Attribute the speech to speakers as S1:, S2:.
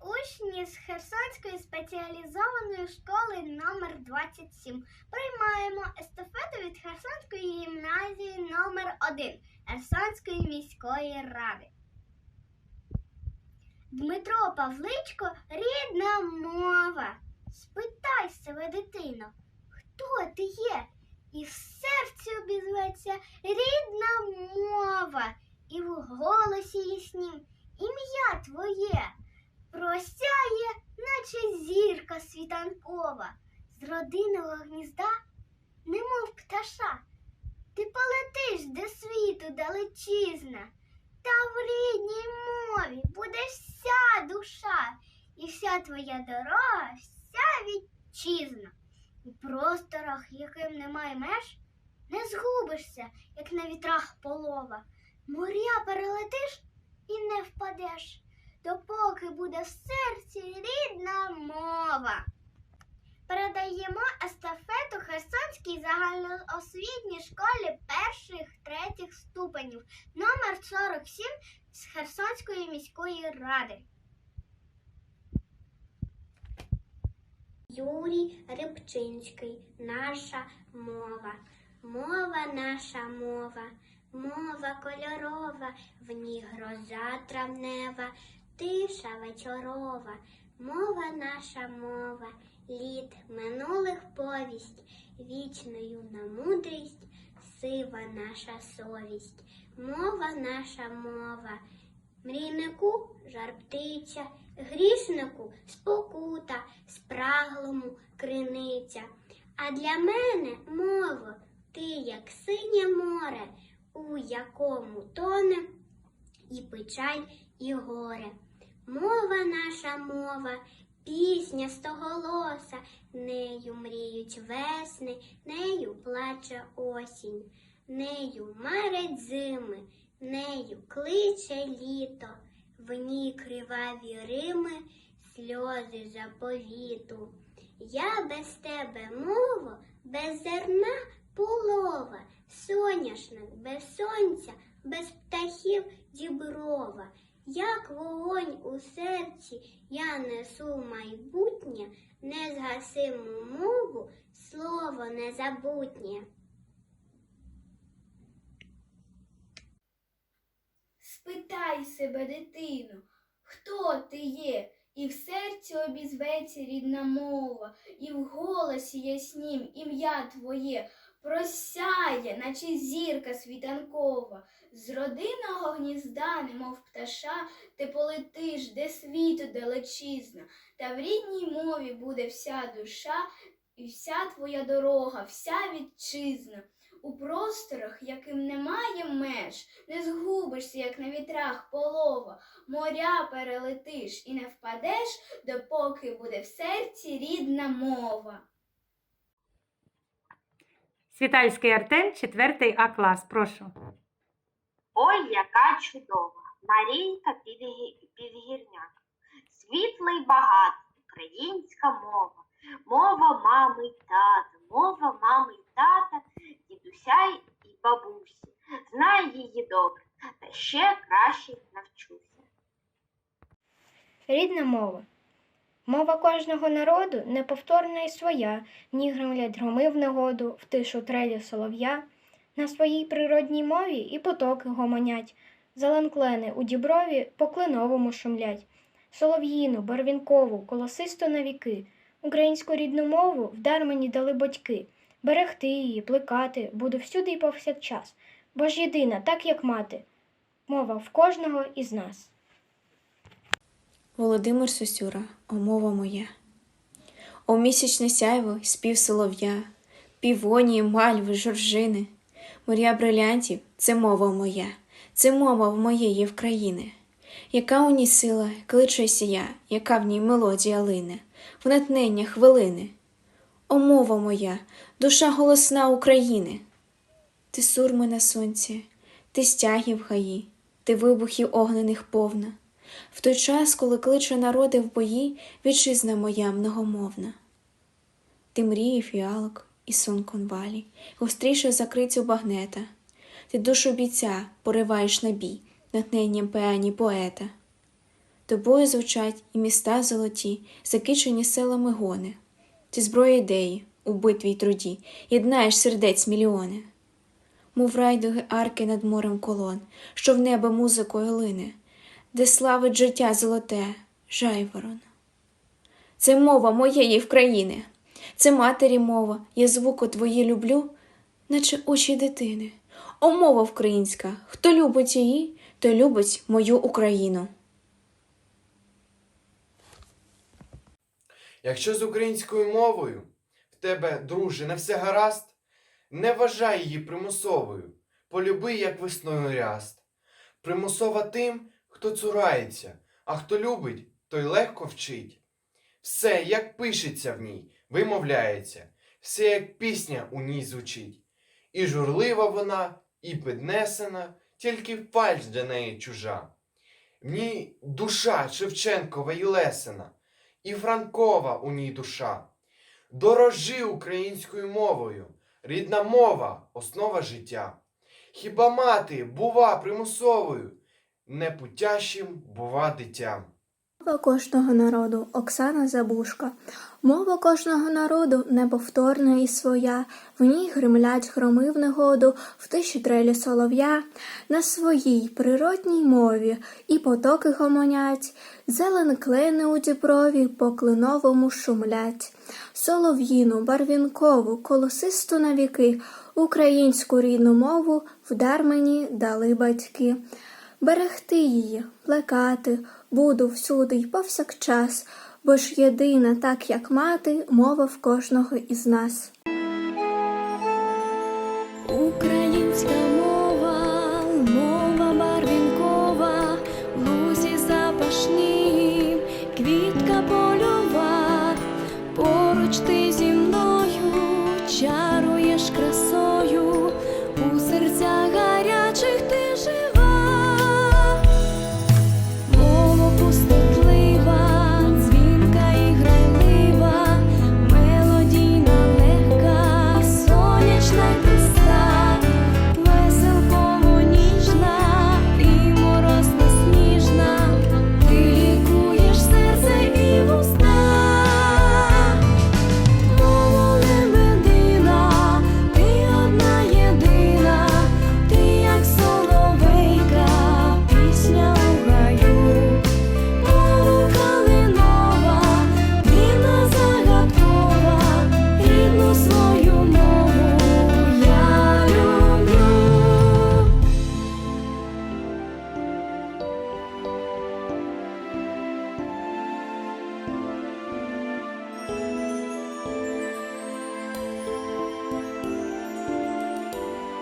S1: учні з Херсонської спеціалізованої школи номер 27. Приймаємо естафету від Херсонської гімназії номер 1 Херсонської міської ради. Дмитро Павличко рідна мова. Спитай себе, дитино, хто ти є? І в серці обізветься рідна мова, і в голосі яснім ім'я твоє просяє, наче зірка світанкова, з родинного гнізда, немов пташа. Ти полетиш до світу далечізна, та в рідній мові буде вся душа, і вся твоя дорога, вся вітчизна. У просторах, яким немає меж, не згубишся, як на вітрах полова. Моря перелетиш і не впадеш, допоки буде в серці рідна мова. Передаємо естафету Херсонській загальноосвітній школі перших третіх ступенів номер 47 з Херсонської міської ради. Юрій Рибчинський, наша мова. Мова наша мова, мова кольорова, в ній гроза травнева, тиша вечорова, мова наша мова, літ минулих повість, вічною на мудрість, сива наша совість, мова наша мова. Мрійнику жар птиця, грішнику спокута, спраглому криниця. А для мене мова, ти як синє море, у якому тоне і печаль, і горе. Мова наша мова, пісня стоголоса, нею мріють весни, нею плаче осінь, нею марять зими, нею кличе літо, в ній криваві рими, сльози заповіту. Я без тебе мова, без зерна полова, соняшник без сонця, без птахів діброва. Як вогонь у серці я несу майбутнє, незгасиму мову, слово незабутнє.
S2: Спитай себе, дитино, хто ти є, і в серці обізветься рідна мова, і в голосі яснім ім'я твоє просяє, наче зірка світанкова. З родинного гнізда, немов пташа, ти полетиш, де світу далечізна, та в рідній мові буде вся душа, і вся твоя дорога, вся вітчизна. У просторах, яким немає меж, не згубишся, як на вітрах полова, моря перелетиш і не впадеш, допоки буде в серці рідна мова.
S3: Світальський Артем, 4 А клас. Прошу.
S4: Ой, яка чудова, Марійка Підгірняк. Світла й багата українська мова, мова мами й тата, мова мами й тата, дідуся й бабусі. Знаю її добре, та ще краще навчуся.
S5: Рідна мова. Мова кожного народу неповторна і своя, ні громлять громи в негоду, в тишу трелі солов'я. На своїй природній мові і потоки гомонять, зеленклени у діброві по кленовому шумлять. Солов'їну, барвінкову, колосисту на віки, українську рідну мову вдар мені дали батьки. Берегти її, плекати буду всюди і повсякчас, бо ж єдина, так як мати, мова в кожного із нас.
S6: Володимир Сосюра, о мова моя. О місячне сяйво, спів солов'я, півонії, мальви, жоржини. Моря брилянтів це мова моя, це мова в моєї вкраїни. Яка у ній сила, кличуся я, яка в ній мелодія лине, в натнення хвилини. О мова моя, душа голосна України. Ти сурми на сонці, ти стягів гаї, ти вибухів огнених повна. В той час, коли кличе народи в бої, вітчизна моя многомовна. Ти мрії фіалок і сон конвалі, гостріше закрицю багнета. Ти душу бійця пориваєш на бій, натненням пеані поета. тобою звучать і міста золоті, закичені селами гони. Ти зброя ідеї у битві й труді, єднаєш сердець мільйони. Мов райдуги арки над морем колон, що в небо музикою лине, де славить життя золоте, жайворон. Це мова моєї вкраїни, це матері мова, я звуку твої люблю, наче очі дитини. О, мова українська, хто любить її, той любить мою Україну.
S7: Якщо з українською мовою в тебе, друже, не все гаразд, не вважай її примусовою, полюби, як весною ряст. Примусова тим, хто цурається, а хто любить, той легко вчить. Все, як пишеться в ній, вимовляється, все, як пісня у ній звучить. І журлива вона, і піднесена, тільки фальш для неї чужа. В ній душа Шевченкова і Лесина, і Франкова у ній душа. Дорожи українською мовою, рідна мова основа життя. Хіба мати бува примусовою, непутящим бува дитя.
S5: Мова кожного народу Оксана Забушка. Мова кожного народу неповторна і своя. В ній гримлять громи в негоду, в тиші трелі солов'я. На своїй природній мові і потоки гомонять. Зелен клени у діброві по клиновому шумлять. Солов'їну, барвінкову, колосисту на віки, українську рідну мову вдар мені дали батьки. Берегти її, плекати, буду всюди й повсякчас, бо ж єдина, так як мати, мова в кожного із нас. Українська